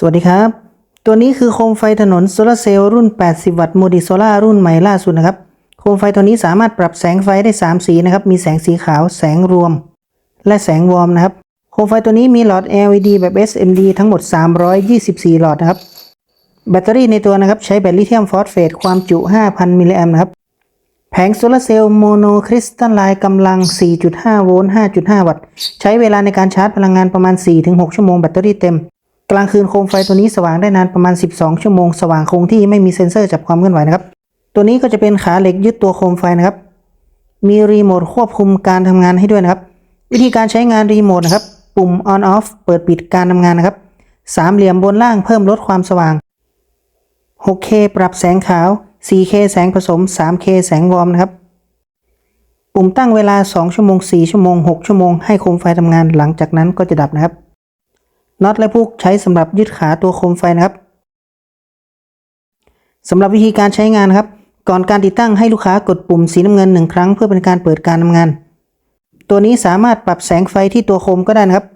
สวัสดีครับ ตัวนี้คือโคมไฟถนนโซลาร์เซลล์รุ่น 80 วัตต์โมดิโซล่ารุ่นใหม่ล่าสุดนะครับ โคมไฟตัวนี้สามารถปรับแสงไฟได้ 3 สีนะครับ มีแสงสีขาว แสงรวม และแสงวอร์มนะครับ โคมไฟตัวนี้มีหลอด LED แบบ SMD ทั้งหมด 324 หลอดนะครับ แบตเตอรี่ในตัวนะครับใช้แบตลิเธียมฟอสเฟตความจุ 5,000 มิลลิแอมป์นะครับ แผงโซลาร์เซลล์โมโนคริสตัลไลน์กำลัง 4.5 โวลต์ 5.5 วัตต์ ใช้เวลาในการชาร์จพลังงานประมาณ 4-6 ชั่วโมงแบตเตอรี่เต็ม กลางคืนโคมไฟตัวนี้สว่างได้นานประมาณ 12 ชั่วโมง สว่างคงที่ไม่มีเซ็นเซอร์จับความเคลื่อนไหวนะครับ ตัวนี้ก็จะเป็นขาเหล็กยึดตัวโคมไฟนะครับ มีรีโมทควบคุมการทำงานให้ด้วยนะครับ วิธีการใช้งานรีโมทนะครับ ปุ่ม on off เปิดปิดการทำงานนะครับ สามเหลี่ยมบนล่างเพิ่มลดความสว่าง 6K ปรับแสงขาว 4K แสงผสม 3K แสงวอร์มนะครับ ปุ่มตั้งเวลา 2 ชั่วโมง 4 ชั่วโมง 6 ชั่วโมง ให้โคมไฟทำงาน หลังจากนั้นก็จะดับนะครับ น็อตและพุกใช้สำหรับยึดขาตัวโคมไฟนะครับสำหรับวิธีการใช้งานครับ ก่อนการติดตั้งให้ลูกค้ากดปุ่มสีน้ำเงินหนึ่งครั้ง เพื่อเป็นการเปิดการทำงาน ตัวนี้สามารถปรับแสงไฟที่ตัวโคมก็ได้นะครับ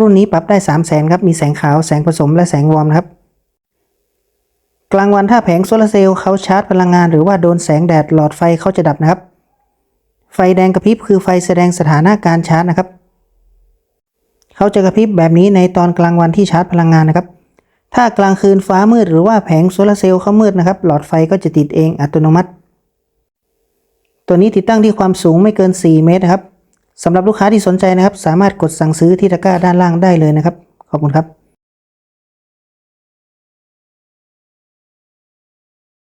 รุ่นนี้ปรับได้3 0 0แสนครับมีแสงขาวแสงผสมและแสงวอร์มครับ กลางวันถ้าแผงโซลาร์เซลล์เขาชาร์จพลังงาน หรือว่าโดนแสงแดดหลอดไฟเขาจะดับนะครับ ไฟแดงกระพริบคือไฟแสดงสถานะการชาร์จนะครับ เขาจะกระพริบแบบนี้ในตอนกลางวันที่ชาร์จพลังงานนะครับ ถ้ากลางคืนฟ้ามืดหรือว่าแผงโซลาร์เซลล์เขามืดนะครับ หลอดไฟก็จะติดเองอัตโนมัติ ตัวนี้ติดตั้งที่ความสูงไม่เกิน 4 เมตรนะครับสำหรับลูกค้าที่สนใจนะครับ สามารถกดสั่งซื้อที่ตะกร้าด้านล่างได้เลยนะครับ ขอบคุณครับ